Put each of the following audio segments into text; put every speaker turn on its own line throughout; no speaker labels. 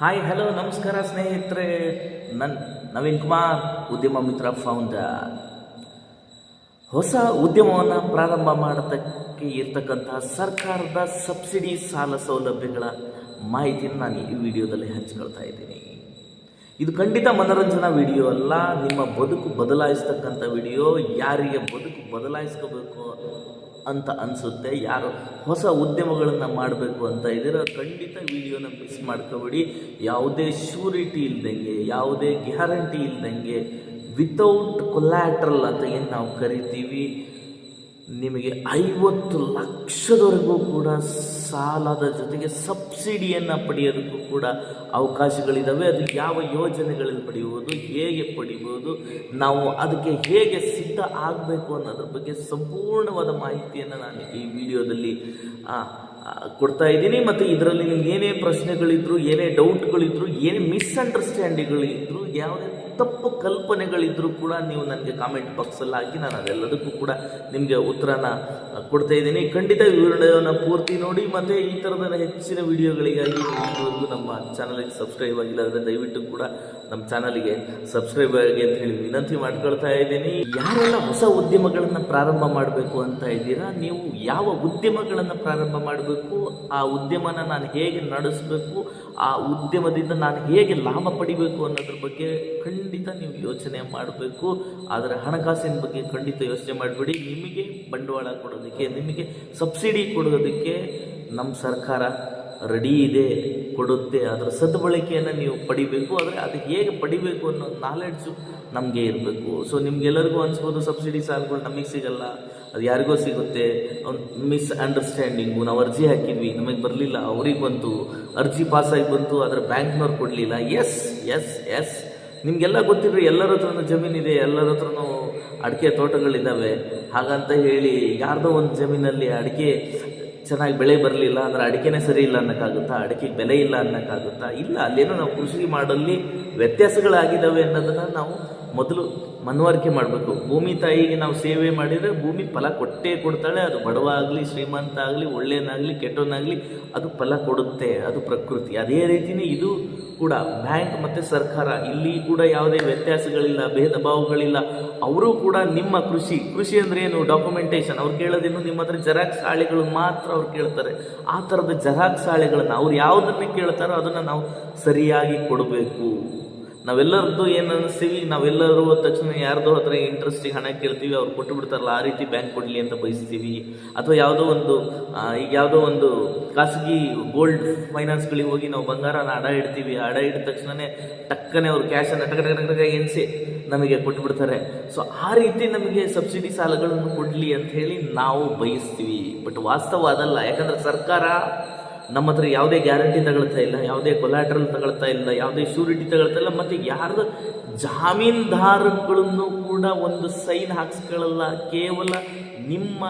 Hi hello ನಮಸ್ಕಾರ ಸ್ನೇಹಿತರೆ. ನನ್ನ ನವೀನ್ ಕುಮಾರ್, ಉದ್ಯಮ ಮಿತ್ರ ಫೌಂಡರ್ ಹೊಸ ಉದ್ಯಮವನ್ನು ಪ್ರಾರಂಭ ಮಾಡತಕ್ಕೆ ಇರ್ತಕ್ಕಂತಹ ಸರ್ಕಾರದ ಸಬ್ಸಿಡಿ ಸಾಲ ಸೌಲಭ್ಯಗಳ ಮಾಹಿತಿಯನ್ನು ನಾನು ಈ ವಿಡಿಯೋದಲ್ಲಿ ಹಂಚಿಕೊಳ್ತಾ ಇದ್ದೀನಿ. ಇದು ಖಂಡಿತ ಮನೋರಂಜನಾ ವಿಡಿಯೋ ಅಲ್ಲ. ನಿಮ್ಮ ಬದುಕು ಬದಲಾಯಿಸ್ತಕ್ಕಂಥ ವಿಡಿಯೋ. ಯಾರಿಗೆ ಬದುಕು ಬದಲಾಯಿಸ್ಕೋಬೇಕು ಅಂತ ಅನಿಸುತ್ತೆ. ಯಾರು ಹೊಸ ಉದ್ಯಮಗಳನ್ನು ಮಾಡಬೇಕು ಅಂತ ಇದ್ದೀರೋ ಖಂಡಿತ ವಿಡಿಯೋನ ಮಿಸ್ ಮಾಡ್ಕೋಬೇಡಿ. ಯಾವುದೇ ಶ್ಯೂರಿಟಿ ಇಲ್ದಂಗೆ, ಯಾವುದೇ ಗ್ಯಾರಂಟಿ ಇಲ್ದಂಗೆ ವಿತೌಟ್ ಕೊಲ್ಯಾಟ್ರಲ್ ಅಂತ ಏನು ನಾವು ಕರಿತೀವಿ? ನಿಮಗೆ ಐವತ್ತು ಲಕ್ಷದವರೆಗೂ ಕೂಡ ಸಾಲದ ಜೊತೆಗೆ ಸಬ್ಸಿಡಿಯನ್ನು ಪಡೆಯೋದಕ್ಕೂ ಕೂಡ ಅವಕಾಶಗಳಿದ್ದಾವೆ ಅದು ಯಾವ ಯೋಜನೆಗಳಲ್ಲಿ ಪಡೆಯುವುದು, ಹೇಗೆ ಪಡಿಬೋದು ನಾವು ಅದಕ್ಕೆ ಹೇಗೆ ಸಿದ್ಧ ಆಗಬೇಕು ಅನ್ನೋದ್ರ ಬಗ್ಗೆ ಸಂಪೂರ್ಣವಾದ ಮಾಹಿತಿಯನ್ನು ನಾನು ಈ ವಿಡಿಯೋದಲ್ಲಿ ಕೊಡ್ತಾ ಇದ್ದೀನಿ. ಮತ್ತು ಇದರಲ್ಲಿ ನಿಮ್ಗೆ ಏನೇ ಪ್ರಶ್ನೆಗಳಿದ್ರು, ಏನೇ ಡೌಟ್ಗಳಿದ್ರು ಏನೇ ಮಿಸ್ಅಂಡರ್ಸ್ಟ್ಯಾಂಡಿಂಗ್ಗಳಿದ್ರು ಯಾವುದೇ ತಪ್ಪು ಕಲ್ಪನೆಗಳಿದ್ದರೂ ಕೂಡ ನೀವು ನನಗೆ ಕಾಮೆಂಟ್ ಬಾಕ್ಸಲ್ಲಿ ಹಾಕಿ ನಾನು ಅದೆಲ್ಲದಕ್ಕೂ ಕೂಡ ನಿಮಗೆ ಉತ್ತರನ ಕೊಡ್ತಾ ಇದ್ದೀನಿ. ಖಂಡಿತ ವಿವರಣೆಯನ್ನು ಪೂರ್ತಿ ನೋಡಿ ಮತ್ತು ಈ ಥರದ ಹೆಚ್ಚಿನ ವಿಡಿಯೋಗಳಿಗಾಗಿ ಇದುವರೆಗೂ ನಮ್ಮ ಚಾನಲಿಗೆ ಸಬ್ಸ್ಕ್ರೈಬ್ ಆಗಿಲ್ಲ ಅಂದರೆ ದಯವಿಟ್ಟು ಕೂಡ ನಮ್ಮ ಚಾನಲ್ಗೆ ಸಬ್ಸ್ಕ್ರೈಬ್ ಆಗಿ ಅಂತ ಹೇಳಿ ವಿನಂತಿ ಮಾಡ್ಕೊಳ್ತಾ ಇದ್ದೀನಿ. ಯಾರೆಲ್ಲ ಹೊಸ ಉದ್ಯಮಗಳನ್ನು ಪ್ರಾರಂಭ ಮಾಡಬೇಕು ಅಂತ ಇದ್ದೀರಾ? ನೀವು ಯಾವ ಉದ್ಯಮಗಳನ್ನು ಪ್ರಾರಂಭ ಮಾಡಬೇಕು? ಆ ಉದ್ಯಮನ ನಾನು ಹೇಗೆ ನಡೆಸಬೇಕು? ಆ ಉದ್ಯಮದಿಂದ ನಾನು ಹೇಗೆ ಲಾಭ ಪಡಿಬೇಕು ಅನ್ನೋದ್ರ ಬಗ್ಗೆ ಖಂಡಿತ ನೀವು ಯೋಚನೆ ಮಾಡಬೇಕು. ಆದರೆ ಹಣಕಾಸಿನ ಬಗ್ಗೆ ಖಂಡಿತ ಯೋಚನೆ ಮಾಡಬೇಡಿ. ನಿಮಗೆ ಬಂಡವಾಳ ಕೊಡೋದಕ್ಕೆ, ನಿಮಗೆ ಸಬ್ಸಿಡಿ ಕೊಡೋದಕ್ಕೆ ನಮ್ಮ ಸರ್ಕಾರ ರೆಡಿ ಇದೆ, ಕೊಡುತ್ತೆ. ಅದರ ಸದ್ಬಳಕೆಯನ್ನು ನೀವು ಪಡಿಬೇಕು. ಆದರೆ ಅದು ಹೇಗೆ ಪಡಿಬೇಕು ಅನ್ನೋ ನಾಲೆಡ್ಜು ನಮಗೆ ಇರಬೇಕು. ಸೊ ನಿಮಗೆಲ್ಲರಿಗೂ ಅನಿಸ್ಬೋದು ಸಬ್ಸಿಡಿ ಸಾಲಗಳು ನಮಗೆ ಸಿಗಲ್ಲ, ಅದು ಯಾರಿಗೋ ಸಿಗುತ್ತೆ. ಮಿಸ್ ಅಂಡರ್ಸ್ಟ್ಯಾಂಡಿಂಗು ನಾವು ಅರ್ಜಿ ಹಾಕಿದ್ವಿ, ನಮಗೆ ಬರಲಿಲ್ಲ, ಅವ್ರಿಗೆ ಬಂತು. ಅರ್ಜಿ ಪಾಸಾಗಿ ಬಂತು, ಆದರೆ ಬ್ಯಾಂಕ್ನವ್ರು ಕೊಡಲಿಲ್ಲ. ಎಸ್ ಎಸ್ ಎಸ್ ನಿಮಗೆಲ್ಲ ಗೊತ್ತಿದ್ರೆ ಎಲ್ಲರ ಹತ್ರನೂ ಜಮೀನಿದೆ ಎಲ್ಲರ ಹತ್ರನೂ ಅಡಿಕೆ ತೋಟಗಳಿದ್ದಾವೆ ಹಾಗಂತ ಹೇಳಿ, ಯಾರ್ದೋ ಒಂದು ಜಮೀನಲ್ಲಿ ಅಡಿಕೆ ಚೆನ್ನಾಗಿ ಬೆಳೆ ಬರಲಿಲ್ಲ ಅಂದ್ರೆ ಅಡಿಕೆನೇ ಸರಿ ಇಲ್ಲ ಅನ್ನೋಕ್ಕಾಗುತ್ತಾ? ಅಡಿಕೆಗೆ ಬೆಲೆ ಇಲ್ಲ ಅನ್ನೋಕ್ಕಾಗುತ್ತಾ? ಇಲ್ಲ, ಅಲ್ಲೇನೋ ನಾವು ಕೃಷಿ ಮಾಡಲ್ಲಿ ವ್ಯತ್ಯಾಸಗಳಾಗಿದ್ದಾವೆ ಅನ್ನೋದನ್ನು ನಾವು ಮೊದಲು ಮನವರಿಕೆ ಮಾಡಬೇಕು. ಭೂಮಿ ತಾಯಿಗೆ ನಾವು ಸೇವೆ ಮಾಡಿದರೆ ಭೂಮಿ ಫಲ ಕೊಟ್ಟೇ ಕೊಡ್ತಾಳೆ, ಅದು ಬಡವ ಆಗಲಿ ಶ್ರೀಮಂತ ಆಗಲಿ, ಒಳ್ಳೆಯನಾಗಲಿ, ಕೆಟ್ಟವನಾಗಲಿ, ಅದು ಫಲ ಕೊಡುತ್ತೆ, ಅದು ಪ್ರಕೃತಿ. ಅದೇ ರೀತಿಯೇ ಇದು ಕೂಡ ಬ್ಯಾಂಕ್ ಮತ್ತು ಸರ್ಕಾರ, ಇಲ್ಲಿ ಕೂಡ ಯಾವುದೇ ವ್ಯತ್ಯಾಸಗಳಿಲ್ಲ ಭೇದ ಭಾವಗಳಿಲ್ಲ ಅವರು ಕೂಡ ನಿಮ್ಮ ಕೃಷಿ ಕೃಷಿ ಅಂದರೆ ಏನು? ಡಾಕ್ಯುಮೆಂಟೇಶನ್ ಅವ್ರು ಕೇಳೋದೇನು? ನಿಮ್ಮ ಹತ್ರ ಜೆರಾಕ್ಸ್ ಹಾಳೆಗಳು ಮಾತ್ರ ಅವ್ರು ಕೇಳ್ತಾರೆ. ಆ ಥರದ ಜೆರಾಕ್ಸ್ ಹಾಳೆಗಳನ್ನು ಅವ್ರು ಯಾವುದನ್ನು ಕೇಳ್ತಾರೋ ಅದನ್ನು ನಾವು ಸರಿಯಾಗಿ ಕೊಡಬೇಕು. ನಾವೆಲ್ಲರದ್ದು ಏನು ಅನಿಸ್ತೀವಿ ನಾವೆಲ್ಲರೂ ತಕ್ಷಣ ಯಾರ್ದೋ ಹತ್ರ ಇಂಟ್ರೆಸ್ಟಿಗೆ ಹಣ ಕೇಳ್ತೀವಿ, ಅವ್ರು ಕೊಟ್ಟು ಬಿಡ್ತಾರಲ್ಲ, ಆ ರೀತಿ ಬ್ಯಾಂಕ್ ಕೊಡಲಿ ಅಂತ ಬಯಸ್ತೀವಿ. ಅಥವಾ ಯಾವುದೋ ಒಂದು ಈಗ ಯಾವುದೋ ಒಂದು ಖಾಸಗಿ ಗೋಲ್ಡ್ ಫೈನಾನ್ಸ್ಗಳಿಗೆ ಹೋಗಿ ನಾವು ಬಂಗಾರನ ಅಡ ಇಡ್ತೀವಿ ಅಡ ಇಟ್ಟ ತಕ್ಷಣವೇ ಟಕ್ಕನೆ ಅವ್ರು ಕ್ಯಾಶನ್ನು ಟಕ ಟಕ ಟಕ ಎಣಿಸಿ ನಮಗೆ ಕೊಟ್ಬಿಡ್ತಾರೆ ಸೊ ಆ ರೀತಿ ನಮಗೆ ಸಬ್ಸಿಡಿ ಸಾಲಗಳನ್ನು ಕೊಡಲಿ ಅಂತ ಹೇಳಿ ನಾವು ಬಯಸ್ತೀವಿ. ಬಟ್ ವಾಸ್ತವ ಅದಲ್ಲ. ಯಾಕಂದರೆ ಸರ್ಕಾರ ನಮ್ಮ ಹತ್ರ ಯಾವುದೇ ಗ್ಯಾರಂಟಿ ತಗೊಳ್ತಾ ಇಲ್ಲ, ಯಾವುದೇ ಕೊಲಾಟ್ರಲ್ ತಗೊಳ್ತಾ ಇಲ್ಲ, ಯಾವುದೇ ಶ್ಯೂರಿಟಿ ತಗೊಳ್ತಾ ಇಲ್ಲ, ಮತ್ತು ಯಾರ್ದು ಜಾಮೀನ್ದಾರಗಳನ್ನು ಕೂಡ ಒಂದು ಸೈನ್ ಹಾಕ್ಸ್ಕೊಳ್ಳಲ್ಲ. ಕೇವಲ ನಿಮ್ಮ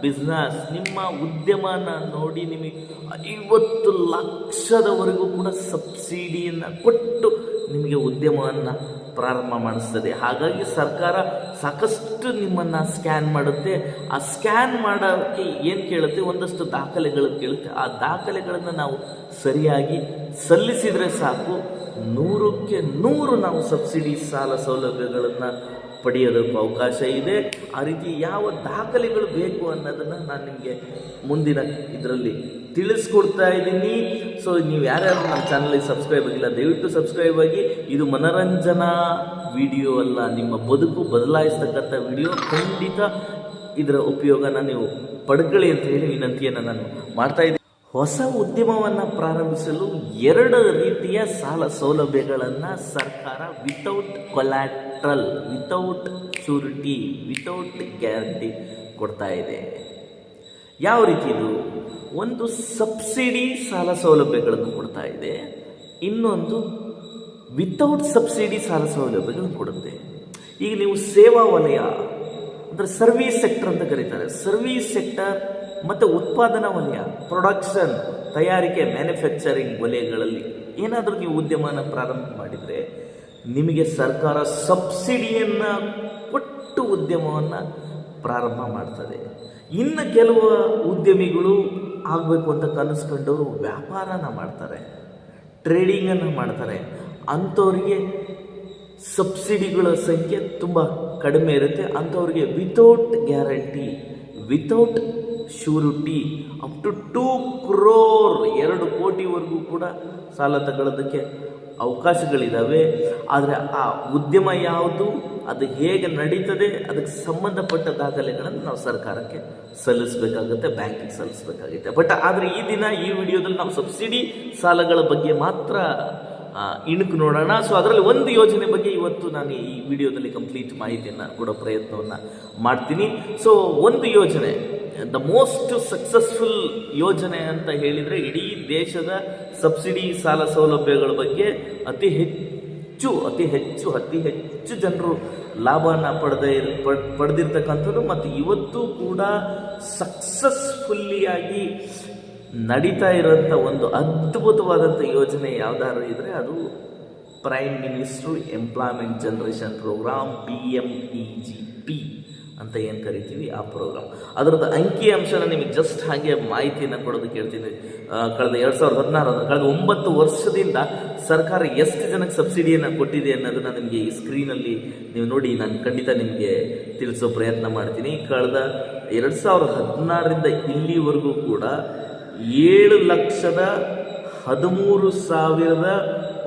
ಬಿಸ್ನೆಸ್ ನಿಮ್ಮ ಉದ್ಯಮನ ನೋಡಿ ನಿಮಗೆ ಐವತ್ತು ಲಕ್ಷದವರೆಗೂ ಕೂಡ ಸಬ್ಸಿಡಿಯನ್ನು ಕೊಟ್ಟು ನಿಮಗೆ ಉದ್ಯಮವನ್ನು ಪ್ರಾರಂಭ ಮಾಡಿಸ್ತದೆ. ಹಾಗಾಗಿ ಸರ್ಕಾರ ಸಾಕಷ್ಟು ನಿಮ್ಮನ್ನು ಸ್ಕ್ಯಾನ್ ಮಾಡುತ್ತೆ. ಆ ಸ್ಕ್ಯಾನ್ ಮಾಡೋಕ್ಕೆ ಏನು ಕೇಳುತ್ತೆ? ಒಂದಷ್ಟು ದಾಖಲೆಗಳು ಕೇಳುತ್ತೆ. ಆ ದಾಖಲೆಗಳನ್ನು ನಾವು ಸರಿಯಾಗಿ ಸಲ್ಲಿಸಿದರೆ ಸಾಕು. ನೂರಕ್ಕೆ ನೂರು ನಾವು ಸಬ್ಸಿಡಿ ಸಾಲ ಸೌಲಭ್ಯಗಳನ್ನು ಪಡೆಯೋದಕ್ಕೂ ಅವಕಾಶ ಇದೆ. ಆ ರೀತಿ ಯಾವ ದಾಖಲೆಗಳು ಬೇಕು ಅನ್ನೋದನ್ನು ನಾನು ನಿಮಗೆ ಮುಂದಿನ ಇದರಲ್ಲಿ ತಿಳಿಸ್ಕೊಡ್ತಾ ಇದ್ದೀನಿ. ಸೊ ನೀವು ಯಾರ್ಯಾರು ನಮ್ಮ ಚಾನಲಿಗೆ ಸಬ್ಸ್ಕ್ರೈಬ್ ಆಗಿಲ್ಲ, ದಯವಿಟ್ಟು ಸಬ್ಸ್ಕ್ರೈಬ್ ಆಗಿ. ಇದು ಮನರಂಜನಾ ವಿಡಿಯೋ ಅಲ್ಲ, ನಿಮ್ಮ ಬದುಕು ಬದಲಾಯಿಸ್ತಕ್ಕಂಥ ವಿಡಿಯೋ ಖಂಡಿತ ಇದರ ಉಪಯೋಗನ ನೀವು ಪಡ್ಕೊಳ್ಳಿ ಅಂತ ಹೇಳಿ ವಿನಂತಿಯನ್ನು ನಾನು ಮಾಡ್ತಾ ಹೊಸ ಉದ್ಯಮವನ್ನು ಪ್ರಾರಂಭಿಸಲು ಎರಡು ರೀತಿಯ ಸಾಲ ಸೌಲಭ್ಯಗಳನ್ನು ಸರ್ಕಾರ without collateral without surety without guarantee ಕೊಡ್ತಾ ಇದೆ. ಯಾವ ರೀತಿಯದು ಒಂದು ಸಬ್ಸಿಡಿ ಸಾಲ ಸೌಲಭ್ಯಗಳನ್ನು ಕೊಡ್ತಾ ಇದೆ. ಇನ್ನೊಂದು ವಿತೌಟ್ ಸಬ್ಸಿಡಿ ಸಾಲ ಸೌಲಭ್ಯಗಳನ್ನು ಕೊಡುತ್ತೆ. ಈಗ ನೀವು ಸೇವಾ ವಲಯ ಅಂದರೆ ಸರ್ವಿಸ್ ಸೆಕ್ಟರ್ ಅಂತ ಕರೀತಾರೆ. ಸರ್ವಿಸ್ ಸೆಕ್ಟರ್ ಮತ್ತು ಉತ್ಪಾದನಾ ವಲಯ ಪ್ರೊಡಕ್ಷನ್ ತಯಾರಿಕೆ ಮ್ಯಾನುಫ್ಯಾಕ್ಚರಿಂಗ್ ವಲಯಗಳಲ್ಲಿ ಏನಾದರೂ ನೀವು ಉದ್ಯಮನ ಪ್ರಾರಂಭ ಮಾಡಿದರೆ ನಿಮಗೆ ಸರ್ಕಾರ ಸಬ್ಸಿಡಿಯನ್ನು ಕೊಟ್ಟು ಉದ್ಯಮವನ್ನು ಪ್ರಾರಂಭ ಮಾಡ್ತದೆ. ಇನ್ನು ಕೆಲವು ಉದ್ಯಮಿಗಳು ಆಗಬೇಕು ಅಂತ ಕನಸ್ಕೊಂಡವರು ವ್ಯಾಪಾರನ ಮಾಡ್ತಾರೆ ಟ್ರೇಡಿಂಗನ್ನು ಮಾಡ್ತಾರೆ. ಅಂಥವ್ರಿಗೆ ಸಬ್ಸಿಡಿಗಳ ಸಂಖ್ಯೆ ತುಂಬ ಕಡಿಮೆ ಇರುತ್ತೆ. ಅಂಥವ್ರಿಗೆ without guarantee without surety up to two crore ಎರಡು ಕೋಟಿವರೆಗೂ ಕೂಡ ಸಾಲ ತಗೊಳ್ಳೋದಕ್ಕೆ ಅವಕಾಶಗಳಿದ್ದಾವೆ ಆದರೆ ಆ ಉದ್ಯಮ ಯಾವುದು, ಅದು ಹೇಗೆ ನಡೀತದೆ, ಅದಕ್ಕೆ ಸಂಬಂಧಪಟ್ಟ ದಾಖಲೆಗಳನ್ನು ನಾವು ಸರ್ಕಾರಕ್ಕೆ ಸಲ್ಲಿಸಬೇಕಾಗುತ್ತೆ, ಬ್ಯಾಂಕಿಗೆ ಸಲ್ಲಿಸಬೇಕಾಗುತ್ತೆ. ಬಟ್ ಆದರೆ ಈ ದಿನ ಈ ವಿಡಿಯೋದಲ್ಲಿ ನಾವು ಸಬ್ಸಿಡಿ ಸಾಲಗಳ ಬಗ್ಗೆ ಮಾತ್ರ ಇಣುಕು ನೋಡೋಣ. ಸೊ ಅದರಲ್ಲಿ ಒಂದು ಯೋಜನೆ ಬಗ್ಗೆ ಇವತ್ತು ನಾನು ಈ ವಿಡಿಯೋದಲ್ಲಿ ಕಂಪ್ಲೀಟ್ ಮಾಹಿತಿಯನ್ನು ಕೊಡೋ ಪ್ರಯತ್ನವನ್ನು ಮಾಡ್ತೀನಿ. ಸೊ ಒಂದು ಯೋಜನೆ ದ ಮೋಸ್ಟ್ ಸಕ್ಸಸ್ಫುಲ್ ಯೋಜನೆ ಅಂತ ಹೇಳಿದರೆ ಇಡೀ ದೇಶದ ಸಬ್ಸಿಡಿ ಸಾಲ ಸೌಲಭ್ಯಗಳ ಬಗ್ಗೆ ಅತಿ ಹೆಚ್ಚು ಅತಿ ಹೆಚ್ಚು ಅತಿ ಹೆಚ್ಚು ಜನರು ಲಾಭನ ಪಡೆದೇ ಪಡೆದಿರ್ತಕ್ಕಂಥದ್ದು ಮತ್ತು ಇವತ್ತು ಕೂಡ ಸಕ್ಸಸ್ಫುಲ್ಲಿಯಾಗಿ ನಡೀತಾ ಇರೋಂಥ ಒಂದು ಅದ್ಭುತವಾದಂಥ ಯೋಜನೆ ಯಾವ್ದಾದ್ರು ಇದ್ದರೆ ಅದು prime minister employment generation programme P M E G P ಅಂತ ಏನು ಕರಿತೀವಿ? ಆ ಪ್ರೋಗ್ರಾಮ್ ಅದರದ್ದು ಅಂಕಿ ಅಂಶನ ನಿಮಗೆ ಜಸ್ಟ್ ಹಾಗೆ ಮಾಹಿತಿಯನ್ನು ಕೊಡೋದಕ್ಕೆ ಹೇಳ್ತೀನಿ ಕಳೆದ ಎರಡು ಸಾವಿರದ ಹದಿನಾರು ಕಳೆದ ಒಂಬತ್ತು ವರ್ಷದಿಂದ ಸರ್ಕಾರ ಎಷ್ಟು ಜನಕ್ಕೆ ಸಬ್ಸಿಡಿಯನ್ನು ಕೊಟ್ಟಿದೆ ಅನ್ನೋದನ್ನು ನಿಮಗೆ ಈ ಸ್ಕ್ರೀನಲ್ಲಿ ನೀವು ನೋಡಿ, ನಾನು ಖಂಡಿತ ನಿಮಗೆ ತಿಳಿಸೋ ಪ್ರಯತ್ನ ಮಾಡ್ತೀನಿ. ಕಳೆದ ಎರಡು ಸಾವಿರದ ಹದಿನಾರರಿಂದ ಇಲ್ಲಿವರೆಗೂ ಕೂಡ ಏಳು ಲಕ್ಷದ ಹದಿಮೂರು ಸಾವಿರದ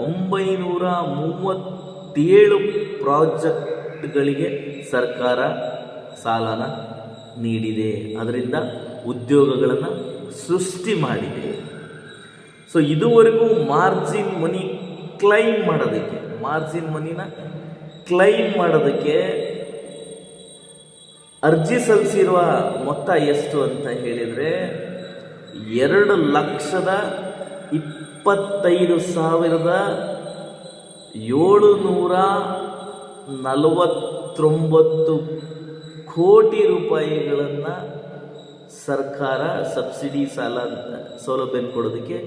ಒಂಬೈನೂರ ಮೂವತ್ತೇಳು ಪ್ರಾಜೆಕ್ಟ್ಗಳಿಗೆ ಸರ್ಕಾರ ಸಾಲನ ನೀಡಿದೆ. ಅದರಿಂದ ಉದ್ಯೋಗಗಳನ್ನು ಸೃಷ್ಟಿ ಮಾಡಿದೆ. ಸೊ ಇದುವರೆಗೂ ಮಾರ್ಜಿನ್ ಮನಿ ಕ್ಲೈಮ್ ಮಾಡೋದಕ್ಕೆ ಮಾರ್ಜಿನ್ ಮನಿನ ಕ್ಲೈಮ್ ಮಾಡೋದಕ್ಕೆ ಅರ್ಜಿ ಸಲ್ಲಿಸಿರುವ ಮೊತ್ತ ಎಷ್ಟು ಅಂತ ಹೇಳಿದರೆ, ಎರಡು ಲಕ್ಷದ ಇಪ್ಪತ್ತೈದು ಸಾವಿರದ ಏಳುನೂರ ನಲವತ್ತೊಂಬತ್ತು ಕೋಟಿ ರೂಪಾಯಿಗಳನ್ನು ಸರ್ಕಾರ ಸಬ್ಸಿಡಿ ಸಾಲ ಸೌಲಭ್ಯ ಕೊಡೋದಕ್ಕೆ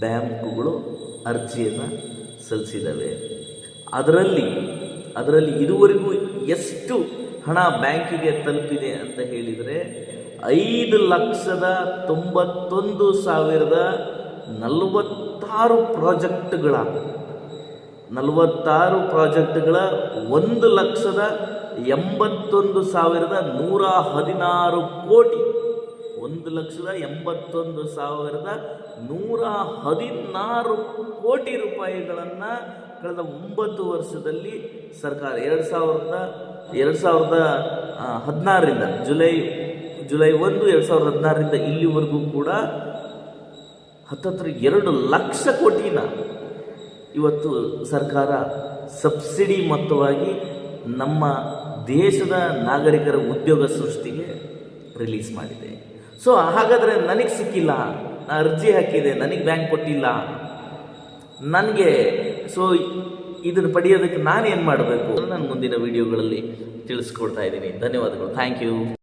ಬ್ಯಾಂಕುಗಳು ಅರ್ಜಿಯನ್ನು ಸಲ್ಲಿಸಿದ್ದಾವೆ. ಅದರಲ್ಲಿ ಅದರಲ್ಲಿ ಇದುವರೆಗೂ ಎಷ್ಟು ಹಣ ಬ್ಯಾಂಕಿಗೆ ತಲುಪಿದೆ ಅಂತ ಹೇಳಿದರೆ ಐದು ಲಕ್ಷದ ತೊಂಬತ್ತೊಂದು ಸಾವಿರದ ನಲವತ್ತಾರು ಪ್ರಾಜೆಕ್ಟ್ಗಳ ನಲವತ್ತಾರು ಪ್ರಾಜೆಕ್ಟ್ಗಳ ಒಂದು ಲಕ್ಷದ ಎಂಬತ್ತೊಂದು ಸಾವಿರದ ನೂರ ಹದಿನಾರು ಕೋಟಿ. ಒಂದು ಲಕ್ಷದ ಎಂಬತ್ತೊಂದು ಸಾವಿರದ ನೂರ ಹದಿನಾರು ಕೋಟಿ ರೂಪಾಯಿಗಳನ್ನು ಕಳೆದ ಒಂಬತ್ತು ವರ್ಷದಲ್ಲಿ ಸರ್ಕಾರ, ಎರಡು ಸಾವಿರದ ಎರಡು ಸಾವಿರದ ಹದಿನಾರರಿಂದ, ಜುಲೈ ಜುಲೈ ಒಂದು, ಎರಡು ಸಾವಿರದ ಹದಿನಾರರಿಂದ ಇಲ್ಲಿವರೆಗೂ ಕೂಡ ಹತ್ತತ್ರ ಎರಡು ಲಕ್ಷ ಕೋಟಿನ ಇವತ್ತು ಸರ್ಕಾರ ಸಬ್ಸಿಡಿ ಮೊತ್ತವಾಗಿ ನಮ್ಮ ದೇಶದ ನಾಗರಿಕರ ಉದ್ಯೋಗ ಸೃಷ್ಟಿಗೆ ರಿಲೀಸ್ ಮಾಡಿದೆ. ಸೊ ಹಾಗಾದರೆ ನನಗೆ ಸಿಕ್ಕಿಲ್ಲ ಅರ್ಜಿ ಹಾಕಿದೆ, ನನಗೆ ಬ್ಯಾಂಕ್ ಕೊಟ್ಟಿಲ್ಲ. ನನಗೆ ಸೊ ಇದನ್ನು ಪಡೆಯೋದಕ್ಕೆ ನಾನೇನು ಮಾಡಬೇಕು? ನಾನು ಮುಂದಿನ ವಿಡಿಯೋಗಳಲ್ಲಿ ತಿಳಿಸ್ಕೊಡ್ತಾ ಇದ್ದೀನಿ. ಧನ್ಯವಾದಗಳು. Thank you